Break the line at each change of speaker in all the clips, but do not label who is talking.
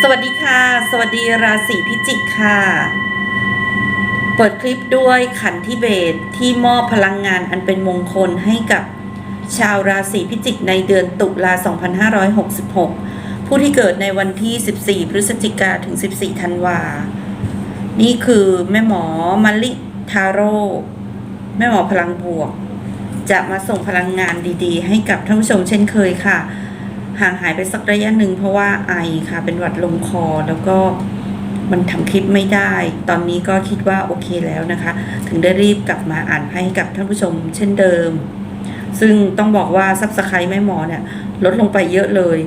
สวัสดีค่ะ สวัสดีราศีพิจิกค่ะ เปิดคลิปด้วยขันธิเบศที่มอบพลังงานอันเป็นมงคลให้กับชาวราศีพิจิกในเดือนตุลา 2566 ผู้ที่เกิดในวันที่ 14 พฤศจิกาถึง 14 ธันวา นี่คือแม่หมอมะลิทาโร่ แม่หมอพลังบวก จะมาส่งพลังงานดีๆ ให้กับท่านผู้ชมเช่นเคยค่ะ ห่างหายไปสักระยะหนึ่งเพราะว่าไอค่ะ เป็นหวัดลงคอแล้วก็มันทำคลิปไม่ได้ ตอนนี้ก็คิดว่าโอเคแล้วนะคะ ถึงได้รีบกลับมาอ่านให้กับท่านผู้ชมเช่นเดิม ซึ่งต้องบอกว่าซับสไครต์แม่หมอเนี่ยลดลงไปเยอะเลย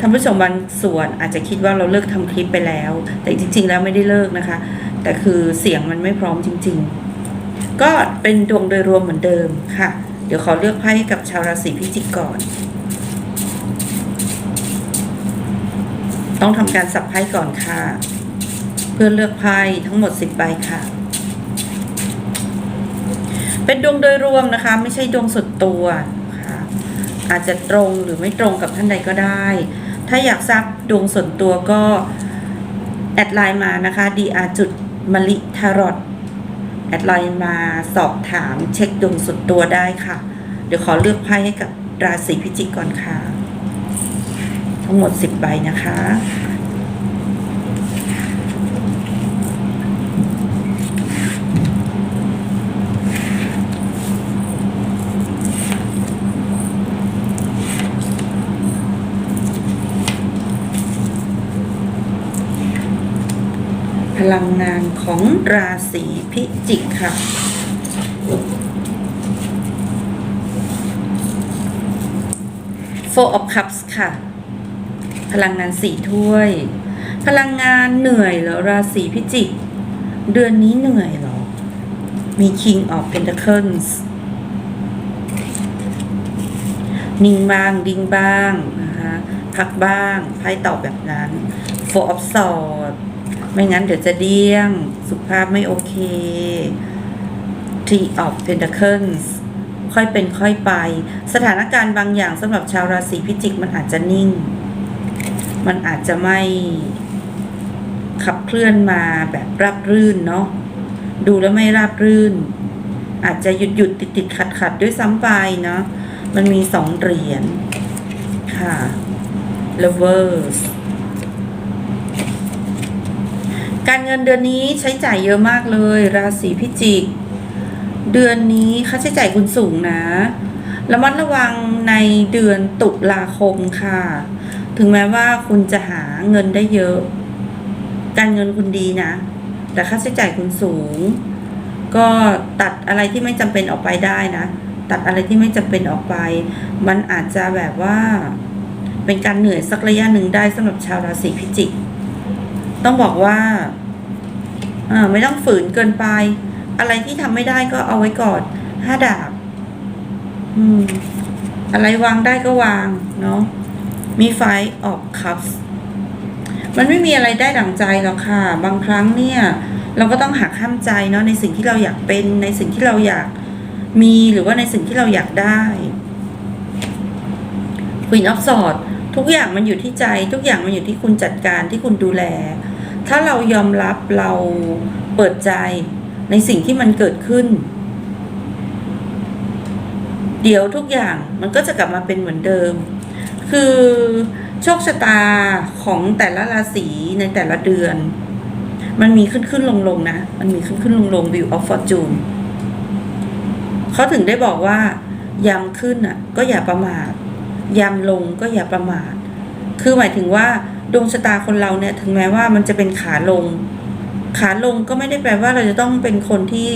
ท่านผู้ชมบางส่วนอาจจะคิดว่าเราเลิกทำคลิปไปแล้ว แต่จริง ๆ แล้วไม่ได้เลิกนะคะ แต่คือเสียงมันไม่พร้อมจริง ๆ ก็เป็นดวงโดยรวมเหมือนเดิมค่ะ เดี๋ยวขอเลือกไพ่กับชาวราศีพิจิกก่อน ต้องทำการสับไพ่ก่อนค่ะ เพื่อเลือกไพ่ทั้งหมด10ใบค่ะ เป็นดวงโดยรวมนะคะ ไม่ใช่ดวงส่วนตัวค่ะอาจจะตรงหรือไม่ตรงกับท่านใดก็ได้ ถ้าอยากทราบดวงส่วนตัวก็ แอดไลน์มานะคะ dr จุดมลิทารอดแอดไลน์มาสอบถามเช็คดวงส่วนตัวได้ค่ะ เดี๋ยวขอเลือกไพ่ให้กับราศีพิจิกก่อนค่ะ ทั้งหมด 10 ใบนะคะ พลังงานของราศีพิจิกค่ะ Four of Cups ค่ะ พลังงานสี่ถ้วย พลังงานเหนื่อยเหรอราศีพิจิก เดือนนี้เหนื่อยเหรอ มี King of Pentacles นิ่งบ้างดิ้งบ้างนะคะพักบ้างไพ่ตอบแบบนั้น Four of Swords ไม่งั้นเดี๋ยวจะเดี้ยง สุขภาพไม่โอเค Three of Pentacles ค่อยเป็นค่อยไป สถานการณ์บางอย่างสำหรับชาวราศีพิจิกมันอาจจะนิ่ง มันอาจจะไม่ขับเคลื่อนมาแบบราบรื่นเนาะดูแล้วไม่ราบรื่น อาจจะหยุดหยุดติดติดขัดขัดด้วยซ้ำไปเนาะมันมีสองเหรียญค่ะ lovers การเงินเดือนนี้ใช้จ่ายเยอะมากเลย ราศีพิจิก เดือนนี้ค่าใช้จ่ายคุณสูงนะระมัดระวังในเดือนตุลาคมค่ะ ถึงแม้ว่าคุณจะหาเงินได้เยอะ การเงินคุณดีนะ แต่ค่าใช้จ่ายคุณสูง ก็ตัดอะไรที่ไม่จำเป็นออกไปได้นะ ตัดอะไรที่ไม่จำเป็นออกไป มันอาจจะแบบว่า เป็นการเหนื่อยสักระยะหนึ่งได้สำหรับชาวราศีพิจิก ต้องบอกว่าอไม่ต้องฝืนเกินไป อะไรที่ทำไม่ได้ก็เอาไว้ก่อนห้าดาบ อืม อะไรวางได้ก็วางเนาะ มีไฟออกคัพมันไม่มีอะไรได้ดั่งใจหรอกค่ะ บางครั้งเนี่ย เราก็ต้องหักห้ามใจเนาะในสิ่งที่เราอยากเป็นในสิ่งที่เราอยากมีหรือว่าในสิ่งที่เราอยากได้ Queen of Swords ทุกอย่างมันอยู่ที่ใจ ทุกอย่างมันอยู่ที่คุณจัดการที่คุณดูแล ถ้าเรายอมรับเราเปิดใจในสิ่งที่มันเกิดขึ้น เดี๋ยวทุกอย่างมันก็จะกลับมาเป็นเหมือนเดิม คือโชคชะตาของแต่ละราศีในแต่ละเดือน มันมีขึ้นขึ้นลงลงนะ มันมีขึ้นขึ้นลงลง view of fortune เขาถึงได้บอกว่ายามขึ้นอะ ก็อย่าประมาทยามลงก็อย่าประมาท คือหมายถึงว่าดวงชะตาคนเราเนี่ยถึงแม้ว่ามันจะเป็นขาลง ขาลงก็ไม่ได้แปลว่าเราจะต้องเป็นคนที่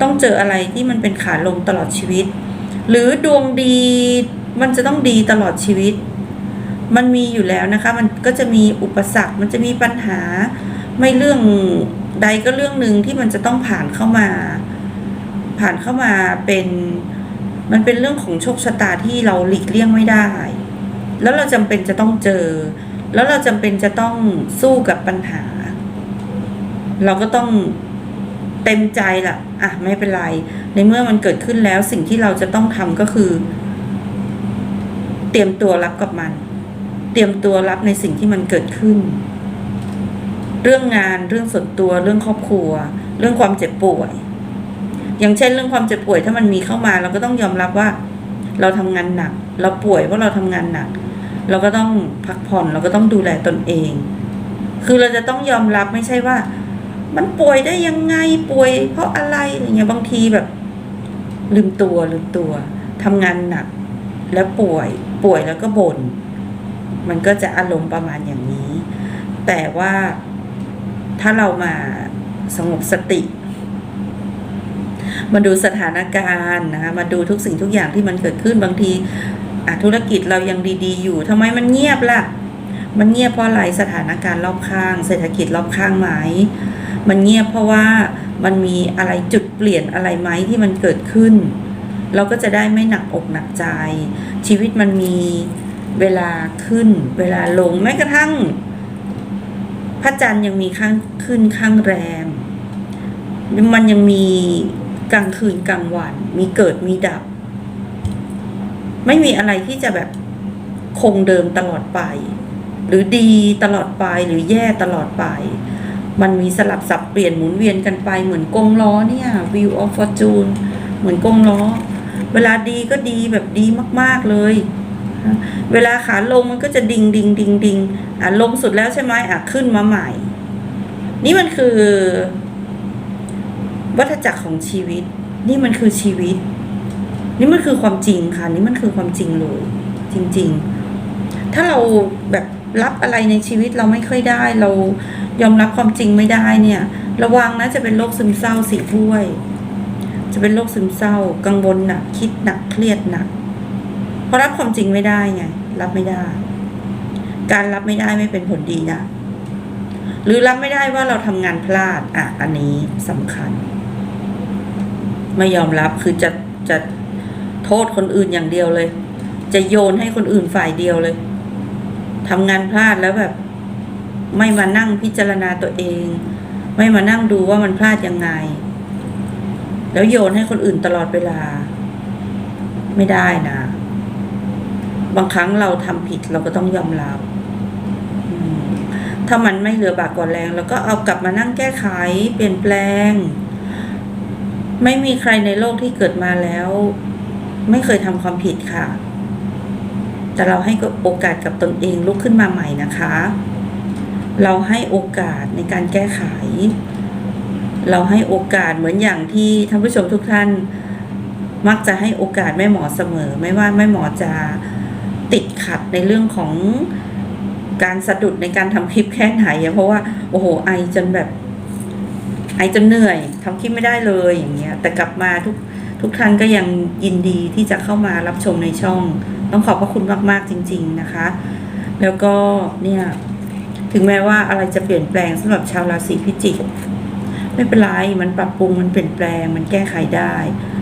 ต้องเจออะไรที่มันเป็นขาลงตลอดชีวิต หรือดวงดีมันจะต้องดีตลอดชีวิต มันมีอยู่แล้วนะคะ มันก็จะมีอุปสรรค มันจะมีปัญหา ไม่เรื่องใดก็เรื่องหนึ่งที่มันจะต้องผ่านเข้ามา ผ่านเข้ามาเป็น มันเป็นเรื่องของโชคชะตาที่เราหลีกเลี่ยงไม่ได้ แล้วเราจำเป็นจะต้องเจอ แล้วเราจำเป็นจะต้องสู้กับปัญหา เราก็ต้องเต็มใจล่ะอะไม่เป็นไร ในเมื่อมันเกิดขึ้นแล้วสิ่งที่เราจะต้องทำก็คือ เตรียมตัวรับกับมัน เตรียมตัวรับในสิ่งที่มันเกิดขึ้น เรื่องงานเรื่องส่วนตัวเรื่องครอบครัว เรื่องความเจ็บป่วย อย่างเช่นเรื่องความเจ็บป่วยถ้ามันมีเข้ามา เราก็ต้องยอมรับว่า เราทำงานหนัก เราป่วยเพราะเราทำงานหนัก เราก็ต้องพักผ่อนเราก็ต้องดูแลตนเอง คือเราจะต้องยอมรับไม่ใช่ว่า มันป่วยได้ยังไงป่วย เพราะอะไรอย่างเงี้ยบางทีแบบ ลืมตัวลืมตัวทำงานหนัก แล้วป่วยป่วยแล้วก็บ่น มันก็จะอารมณ์ประมาณอย่างนี้ แต่ว่าถ้าเรามาสงบสติ มาดูสถานการณ์นะคะมาดูทุกสิ่งทุกอย่างที่มันเกิดขึ้นบางทีธุรกิจเรายังดีๆ อยู่ทำไมมันเงียบล่ะ มันเงียบเพราะอะไรสถานการณ์รอบข้าง เศรษฐกิจรอบข้างไหมมันเงียบเพราะว่ามันมีอะไรจุดเปลี่ยนอะไรไหมที่มันเกิดขึ้น เราก็จะได้ไม่หนักอกหนักใจ ชีวิตมันมี เวลาขึ้น เวลาลงแม้กระทั่ง พระจันทร์ยังมีข้างขึ้นข้างแรม มันยังมีกลางคืนกลางวัน มีเกิดมีดับ ไม่มีอะไรที่จะแบบคงเดิมตลอดไป หรือดีตลอดไปหรือแย่ตลอดไป มันมีสลับสับเปลี่ยนหมุนเวียนกันไปเหมือนกงล้อเนี่ย View of Fortune เหมือนกงล้อ เวลาดีก็ดีแบบดีมาก ๆเลย เวลาขาลงมันก็จะดิงดิงดิงดิงอะลงสุดแล้วใช่ไหมอะขึ้นมาใหม่ นี่มันคือ วัฏจักรของชีวิต นี่มันคือชีวิต นี่มันคือความจริงค่ะ นี่มันคือความจริงเลยจริง ๆ ถ้าเราแบบรับอะไรในชีวิตเราไม่ค่อยได้ เรายอมรับความจริงไม่ได้เนี่ย ระวังนะจะเป็นโรคซึมเศร้าสี่ถ้วย จะเป็นโรคซึมเศร้า กังวลหนักคิดหนักเครียดหนัก ราะรับความจริงไม่ได้ไง รับไม่ได้ การรับไม่ได้ไม่เป็นผลดีนะ หรือรับไม่ได้ว่าเราทำงานพลาด อะ อันนี้สำคัญ ไม่ยอมรับคือจะจะโทษคนอื่นอย่างเดียวเลย จะโยนให้คนอื่นฝ่ายเดียวเลยทำงานพลาดแล้วแบบ ไม่มานั่งพิจารณาตัวเอง ไม่มานั่งดูว่ามันพลาดยังไง แล้วโยนให้คนอื่นตลอดเวลา ไม่ได้นะ บางครั้งเราทำผิดเราก็ต้องยอมรับถ้ามันไม่เหลือบากกว่าแรงเราก็เอากลับมานั่งแก้ไขเปลี่ยนแปลง ไม่มีใครในโลกที่เกิดมาแล้ว ไม่เคยทำความผิดค่ะ แต่เราให้โอกาสกับตนเองลุกขึ้นมาใหม่นะคะ เราให้โอกาสในการแก้ไข เราให้โอกาสเหมือนอย่างที่ท่านผู้ชมทุกท่าน มักจะให้โอกาสแม่หมอเสมอ ไม่ว่าแม่หมอจะ ติดขัดในเรื่องของการสะดุดในการทำคลิปแค่ไหนอะเพราะว่าโอ้โหไอจนแบบ ไอจนเหนื่อยทำคลิปไม่ได้เลยอย่างเงี้ย แต่กลับมาทุกทุกท่านก็ยังยินดีที่จะเข้ามารับชมในช่อง ต้องขอบพระคุณมากๆจริง ๆนะคะ แล้วก็เนี่ยถึงแม้ว่าอะไรจะเปลี่ยนแปลงสำหรับชาวราศีพิจิก ไม่เป็นไร มันปรับปรุงมันเปลี่ยนแปลง มันแก้ไขได้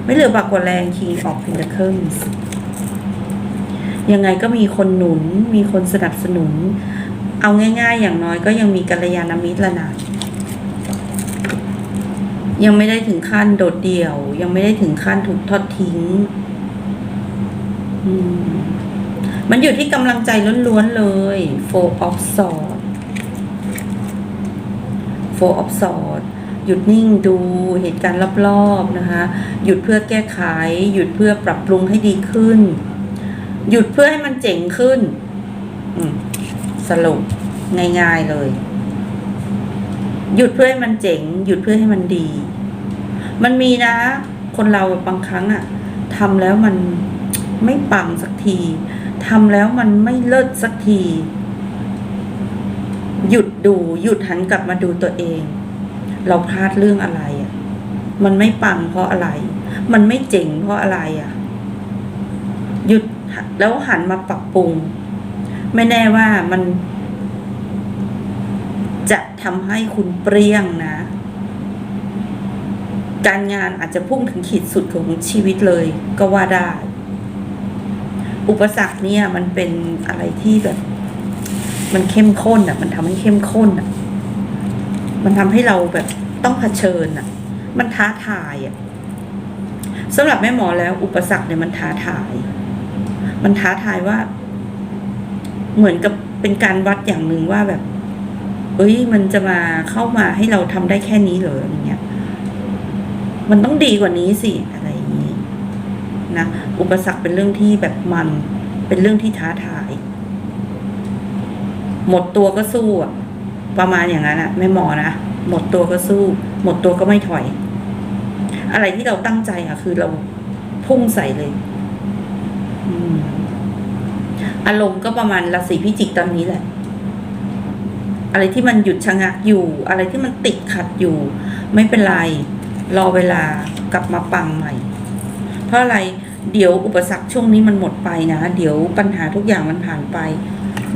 ไม่เหลือบากกว่าแรง King of Pentacles ยังไงก็มีคนหนุน มีคนสนับสนุน เอาง่าย ๆ อย่างน้อยก็ยังมีกัลยาณมิตรละนะยังไม่ได้ถึงขั้นโดดเดี่ยว ยังไม่ได้ถึงขั้นถูกทอดทิ้งมมันอยู่ที่กำลังใจล้วนๆเลย Four of Swords Four of Swords หยุดนิ่งดูเหตุการณ์รอบๆนะคะ หยุดเพื่อแก้ไข หยุดเพื่อปรับปรุงให้ดีขึ้น หยุดเพื่อให้มันเจ๋งขึ้นสรุปง่ายๆเลย หยุดเพื่อให้มันเจ๋ง หยุดเพื่อให้มันดี มันมีนะ คนเราบางครั้งอะทำแล้วมันไม่ปังสักทีทำแล้วมันไม่เลิศสักที หยุดดู หยุดหันกลับมาดูตัวเอง เราพลาดเรื่องอะไรอะ่ะ มันไม่ปังเพราะอะไร มันไม่เจ๋งเพราะอะไรอะ่ะ หยุด แล้วหันมาปรับปรุง ไม่แน่ว่ามัน จะทำให้คุณเปรี้ยงนะ การงานอาจจะพุ่งถึงขีดสุดของชีวิตเลยก็ว่าได้ อุปสรรคเนี่ยมันเป็นอะไรที่แบบ มันเข้มข้นอะ มันทำให้เข้มข้นอะ มันทำให้เราแบบต้องเผชิญอะ มันท้าทายอะสำหรับแม่หมอแล้วอุปสรรคเนี่ยมันท้าทาย มันท้าทายว่า เหมือนกับเป็นการวัดอย่างหนึ่งว่าแบบ เอ้ยมันจะมาเข้ามาให้เราทำได้แค่นี้เหรออย่างเงี้ย มันต้องดีกว่านี้สิอะไรอย่างนี้นะอุปสรรคเป็นเรื่องที่แบบมัน เป็นเรื่องที่ท้าทาย หมดตัวก็สู้อะประมาณอย่างนั้นอะแม่หมอนะหมดตัวก็สู้ หมดตัวก็ไม่ถอย อะไรที่เราตั้งใจอะคือเราพุ่งใส่เลย อารมณ์ก็ประมาณราศีพิจิกตอนนี้แหละ อะไรที่มันหยุดชะงักอยู่ อะไรที่มันติดขัดอยู่ ไม่เป็นไร รอเวลากลับมาปังใหม่ เพราะอะไรเดี๋ยวอุปสรรคช่วงนี้มันหมดไปนะ เดี๋ยวปัญหาทุกอย่างมันผ่านไป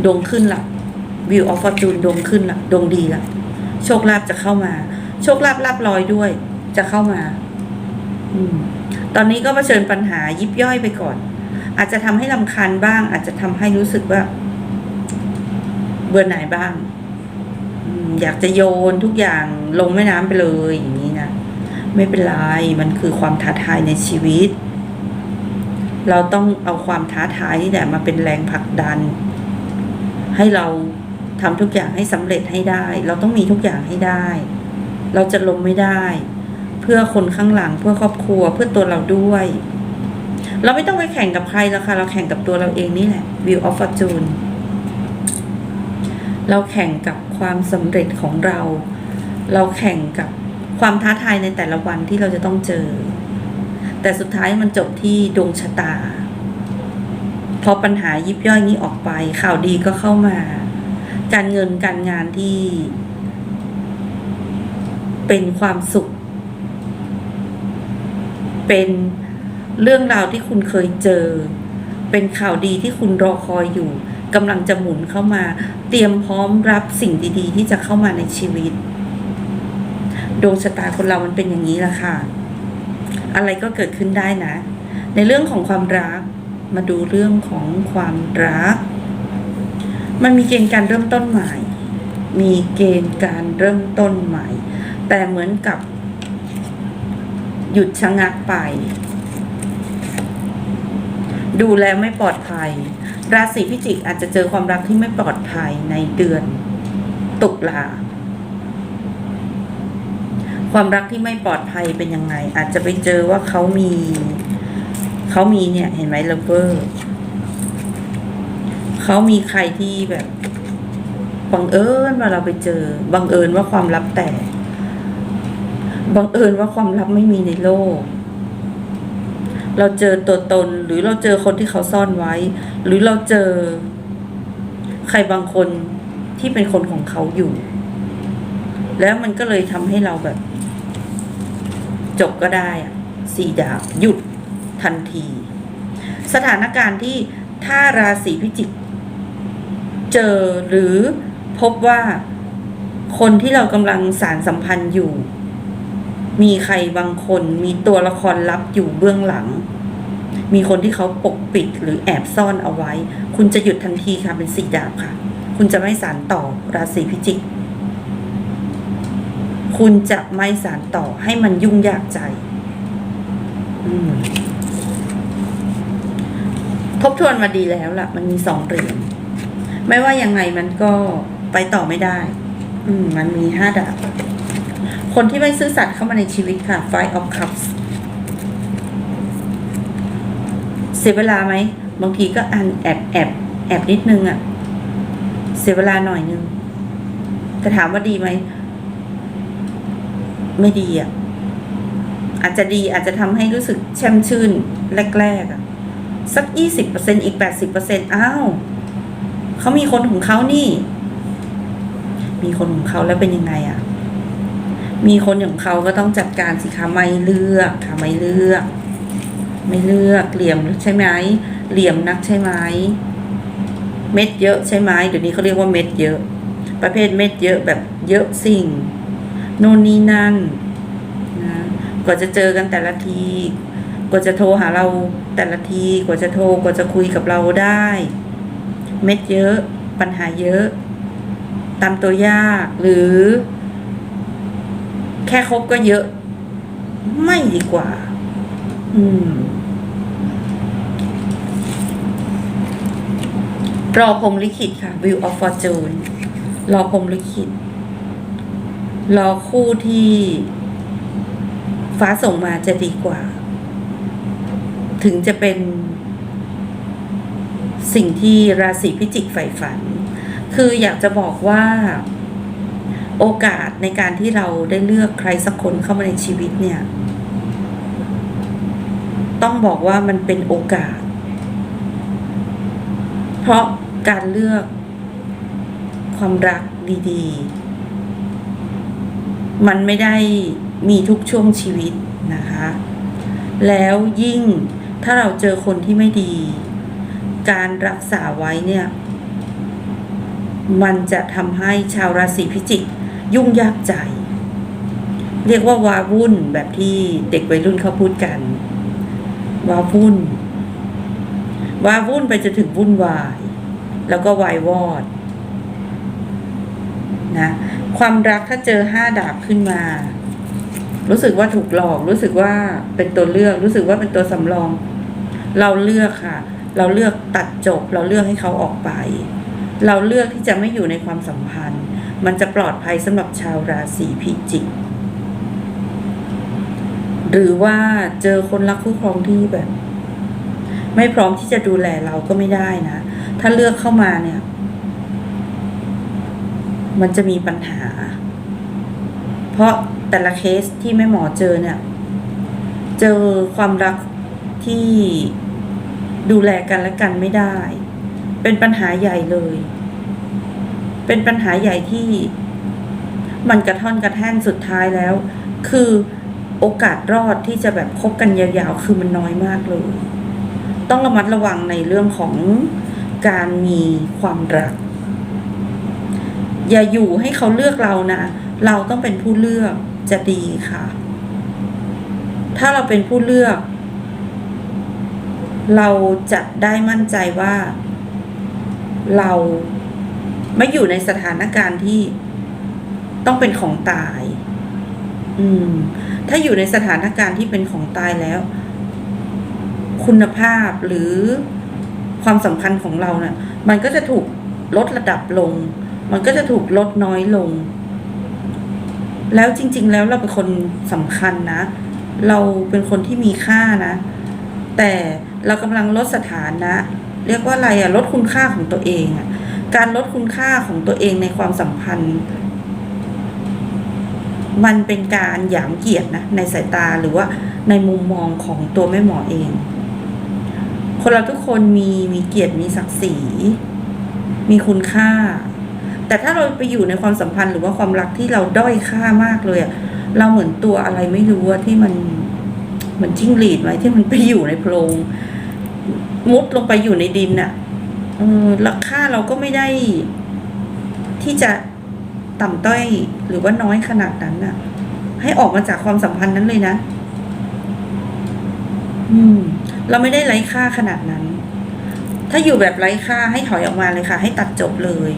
ดวงขึ้นละวิวออฟฟอร์จูนดวงขึ้นละดวงดีละโชคลาภจะเข้ามา โชคลาภลาบลอยด้วย จะเข้ามา อืม ตอนนี้ก็เผชิญปัญหายิบย่อยไปก่อน อาจจะทำให้ลำคาญบ้าง อาจจะทำให้รู้สึกว่า เบื่อหน่ายบ้างอืมอยากจะโยนทุกอย่างลงแม่น้ำไปเลยอย่างนี้นะไม่เป็นไรมันคือความท้าทายในชีวิต เราต้องเอาความท้าทายนี่แหละมาเป็นแรงผลักดัน ให้เราทำทุกอย่างให้สำเร็จให้ได้ เราต้องมีทุกอย่างให้ได้ เราจะล้มไม่ได้ เพื่อคนข้างหลังเพื่อครอบครัวเพื่อตัวเราด้วย เราไม่ต้องไปแข่งกับใครแล้วค่ะ เราแข่งกับตัวเราเองนี่แหละ View of Fortune เราแข่งกับความสำเร็จของเรา เราแข่งกับความท้าทายในแต่ละวันที่เราจะต้องเจอ แต่สุดท้ายมันจบที่ดวงชะตา พอปัญหายิบย่อยนี้ออกไป ข่าวดีก็เข้ามา การเงินการงานที่ เป็นความสุข เป็น เรื่องราวที่คุณเคยเจอ เป็นข่าวดีที่คุณรอคอยอยู่กำลังจะหมุนเข้ามา เตรียมพร้อมรับสิ่งดีๆ ที่จะเข้ามาในชีวิต ดวงชะตาคนเรามันเป็นอย่างนี้แหละค่ะ อะไรก็เกิดขึ้นได้นะ ในเรื่องของความรัก มาดูเรื่องของความรัก มันมีเกณฑ์การเริ่มต้นใหม่ มีเกณฑ์การเริ่มต้นใหม่ แต่เหมือนกับ หยุดชะงักไป ดูแลไม่ปลอดภัย ราศีพิจิกอาจจะเจอความรักที่ไม่ปลอดภัยในเดือนตุลาความรักที่ไม่ปลอดภัยเป็นยังไง อาจจะไปเจอว่าเขามี เขามีเนี่ย เห็นไหมเลเวอร์เขามีใครที่แบบบังเอิญว่าเราไปเจอบังเอิญว่าความลับแตกบังเอิญว่าความลับไม่มีในโลก เราเจอตัวตนหรือเราเจอคนที่เขาซ่อนไว้ หรือเราเจอ ใครบางคนที่เป็นคนของเขาอยู่ แล้วมันก็เลยทำให้เราแบบ จบก็ได้อะสี่ดาบหยุดทันที สถานการณ์ที่ถ้าราศีพิจิก เจอหรือพบว่าคนที่เรากำลังสารสัมพันธ์อยู่ มีใครบางคนมีตัวละครลับอยู่เบื้องหลัง มีคนที่เขาปกปิดหรือแอบซ่อนเอาไว้ คุณจะหยุดทันทีค่ะเป็นสี่ดาบค่ะ คุณจะไม่สารต่อราศีพิจิก คุณจะไม่สารต่อให้มันยุ่งยากใจทบทวนมาดีแล้วล่ะ มันมีสองเหรียญไม่ว่ายังไงมันก็ไปต่อไม่ได้ อืม มันมีห้าดาบ คนที่ไม่ซื่อสัตย์เข้ามาในชีวิตค่ะ Five of Cups เสียเวลาไหมบางทีก็อันแอบแอบแอบนิดนึงอะเสียเวลาหน่อยนึงแต่ถามว่าดีไหมไม่ดีอะอาจจะดีอาจจะทำให้รู้สึกแช่มชื่นแรกๆอะสักยี่สิบเปอร์เซ็นอีกแปดสิบเปอร์เซ็นอ้าวเขามีคนของเขานี่ มีคนของเขาแล้วเป็นยังไงอะ มีคนของเขาก็ต้องจัดการสิคะไม่เลือกค่ะไม่เลือก ไม่เลือกเหลี่ยมใช่ไหมเหลี่ยมนักใช่ไหมเม็ดเยอะใช่ไหมเดี๋ยวนี้เขาเรียกว่าเม็ดเยอะ ประเภทเม็ดเยอะแบบเยอะสิ่งโน่นนี่นั่นนะกว่าจะเจอกันแต่ละที กว่าจะโทรหาเราแต่ละทีกว่าจะโทรกว่าจะคุยกับเราได้ เม็ดเยอะ ปัญหาเยอะ ตามตัวยากหรือ ค่คบก็เยอะ ไม่ดีกว่า อืม รอพรมลิขิตค่ะ View of Fortune รอพรมลิขิต รอคู่ที่ ฟ้าส่งมาจะดีกว่า ถึงจะเป็นสิ่งที่ราศีพิจิกใฝ่ฝัน คืออยากจะบอกว่า โอกาสในการที่เราได้เลือกใครสักคนเข้ามาในชีวิตเนี่ย ต้องบอกว่ามันเป็นโอกาส เพราะการเลือกความรักดีๆ มันไม่ได้มีทุกช่วงชีวิตนะคะ แล้วยิ่งถ้าเราเจอคนที่ไม่ดี การรักษาไว้เนี่ย มันจะทำให้ชาวราศีพิจิก ยุ่งยากใจ เรียกว่าวาวุ่นแบบที่เด็กวัยรุ่นเขาพูดกัน วาวุ่น วาวุ่นไปจนถึงวุ่นวาย แล้วก็วายวอดนะความรักถ้าเจอห้าดาบขึ้นมา รู้สึกว่าถูกหลอก รู้สึกว่าเป็นตัวเลือก รู้สึกว่าเป็นตัวสำรอง เราเลือกค่ะ เราเลือกตัดจบ เราเลือกให้เขาออกไป เราเลือกที่จะไม่อยู่ในความสัมพันธ์ มันจะปลอดภัยสำหรับชาวราศีพิจิก หรือว่าเจอคนรักคู่ครองที่แบบ ไม่พร้อมที่จะดูแลเราก็ไม่ได้นะ ถ้าเลือกเข้ามาเนี่ย มันจะมีปัญหา เพราะแต่ละเคสที่แม่หมอเจอเนี่ย เจอความรักที่ดูแลกันและกันไม่ได้ เป็นปัญหาใหญ่เลย เป็นปัญหาใหญ่ที่มันกระท่อนกระแท่นสุดท้ายแล้ว คือโอกาสรอดที่จะแบบคบกันยาวๆ คือมันน้อยมากเลย ต้องระมัดระวังในเรื่องของการมีความรัก อย่าอยู่ให้เขาเลือกเรานะ เราต้องเป็นผู้เลือกจะดีค่ะ ถ้าเราเป็นผู้เลือก เราจะได้มั่นใจว่า เรา ไม่อยู่ในสถานการณ์ที่ต้องเป็นของตาย อืม ถ้าอยู่ในสถานการณ์ที่เป็นของตายแล้ว คุณภาพหรือความสำคัญของเราเนะ่ะ มันก็จะถูกลดระดับลง มันก็จะถูกลดน้อยลง แล้วจริง ๆ แล้วเราเป็นคนสำคัญนะ เราเป็นคนที่มีค่านะ แต่เรากำลังลดสถานะ เรียกว่าอะไรอะลดคุณค่าของตัวเองอะ การลดคุณค่าของตัวเองในความสัมพันธ์ มันเป็นการหยามเกียรตินะในสายตาหรือว่าในมุมมองของตัวแม่หมอเอง คนเราทุกคนมีมีเกียรติมีศักดิ์ศรี มีคุณค่า แต่ถ้าเราไปอยู่ในความสัมพันธ์หรือว่าความรักที่เราด้อยค่ามากเลยอะเราเหมือนตัวอะไรไม่รู้ที่มันเหมือนจิ้งหรีดไหมที่มันไปอยู่ในโพรงมุดลงไปอยู่ในดินน่ะ เออราคาเราก็ไม่ได้ ที่จะต่ำต้อยหรือว่าน้อยขนาดนั้นน่ะ ให้ออกมาจากความสัมพันธ์นั้นเลยนะ อืม เราไม่ได้ไร้ค่าขนาดนั้น ถ้าอยู่แบบไร้ค่าให้ถอยออกมาเลยค่ะ ให้ตัดจบเลย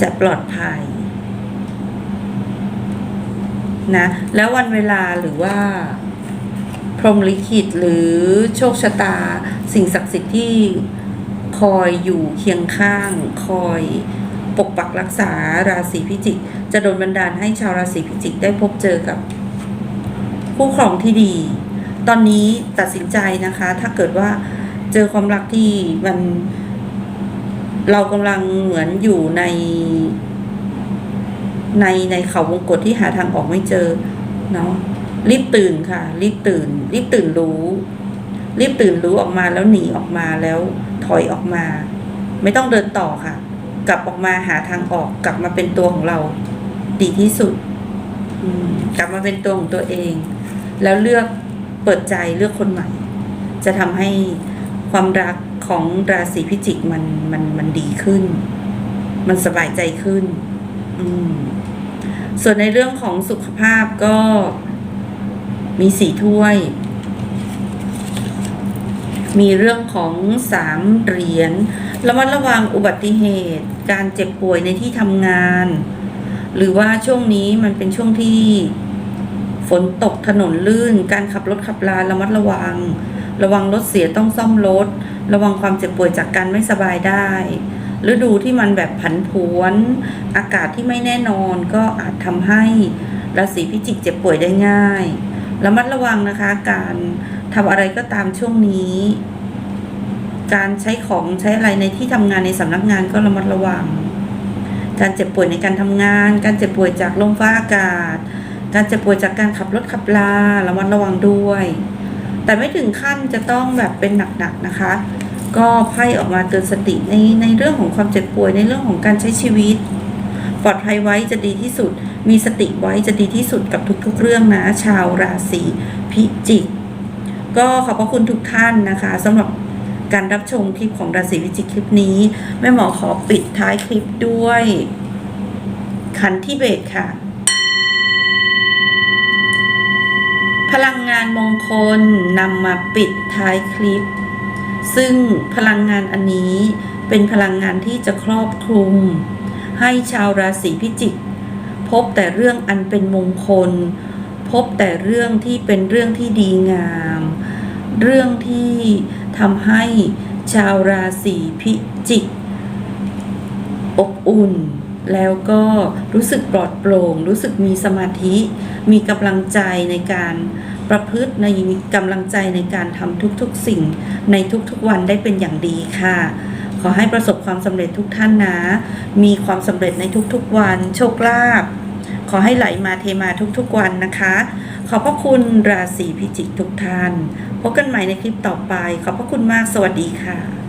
จะปลอดภัย นะ แล้ววันเวลาหรือว่าพรหมลิขิตหรือโชคชะตา สิ่งศักดิ์สิทธิ์ที่ คอยอยู่เคียงข้าง คอยปกปักรักษาราศีพิจิก จะโดนบันดาลให้ชาวราศีพิจิกได้พบเจอกับ คู่ครองที่ดี ตอนนี้ตัดสินใจนะคะ ถ้าเกิดว่าเจอความรักที่มัน เรากำลังเหมือนอยู่ใน ในในเขาวงกฏที่หาทางออกไม่เจอเนาะรีบตื่นค่ะ รีบตื่น รีบตื่นรู้ รีบตื่นรู้ออกมาแล้วหนีออกมาแล้ว ถอยออกมา ไม่ต้องเดินต่อค่ะ กลับออกมาหาทางออก กลับมาเป็นตัวของเรา ดีที่สุดกลับมาเป็นตัวของตัวเอง แล้วเลือกเปิดใจเลือกคนใหม่ จะทำให้ความรักของราศีพิจิกมันมันมันดีขึ้น มันสบายใจขึ้น อืมส่วนในเรื่องของสุขภาพก็มีสีถ้วย มีเรื่องของสามเหรียญระมัดระวังอุบัติเหตุ การเจ็บป่วยในที่ทำงาน หรือว่าช่วงนี้มันเป็นช่วงที่ฝนตกถนนลื่น การขับรถขับลาระมัดระวัง ระวังรถเสียต้องซ่อมรถ ระวังความเจ็บป่วยจากการไม่สบายได้ฤดูที่มันแบบผันผวน อากาศที่ไม่แน่นอนก็อาจทำให้ราศีพิจิกเจ็บป่วยได้ง่าย ระมัดระวังนะคะ การทำอะไรก็ตามช่วงนี้ การใช้ของใช้อะไรในที่ทำงานในสำนักงานก็ระมัดระวัง การเจ็บป่วยในการทำงาน การเจ็บป่วยจากลมฟ้าอากาศ การเจ็บป่วยจากการขับรถขับลาระมัดระวังด้วย แต่ไม่ถึงขั้นจะต้องแบบเป็นหนักๆนะคะ ก็ไพ่ออกมาเตือนสติในในเรื่องของความเจ็บป่วยในเรื่องของการใช้ชีวิต ปลอดภัยไว้จะดีที่สุด มีสติไว้จะดีที่สุดกับทุกๆ เรื่องนะ ชาวราศีพิจิก ก็ขอบพระคุณทุกท่านนะคะสำหรับการรับชมคลิปของราศีพิจิกคลิปนี้แม่หมอขอปิดท้ายคลิปด้วย ขันที่เบตค่ะ พลังงานมงคลนำมาปิดท้ายคลิป ซึ่งพลังงานอันนี้เป็นพลังงานที่จะครอบคลุม ให้ชาวราศีพิจิก พบแต่เรื่องอันเป็นมงคล พบแต่เรื่องที่เป็นเรื่องที่ดีงาม เรื่องที่ทำให้ชาวราศีพิจิก อบอุ่น แล้วก็รู้สึกปลอดโปร่ง รู้สึกมีสมาธิ มีกำลังใจในการประพฤติในมีกำลังใจในการทำทุกๆสิ่งในทุกๆวันได้เป็นอย่างดีค่ะ ขอให้ประสบความสำเร็จทุกท่านนะ มีความสำเร็จในทุกๆวัน โชคลาภขอให้ไหลมาเทมาทุกๆวันนะคะ ขอบพระคุณราศีพิจิกทุกท่าน พบกันใหม่ในคลิปต่อไป ขอบพระคุณมาก สวัสดีค่ะ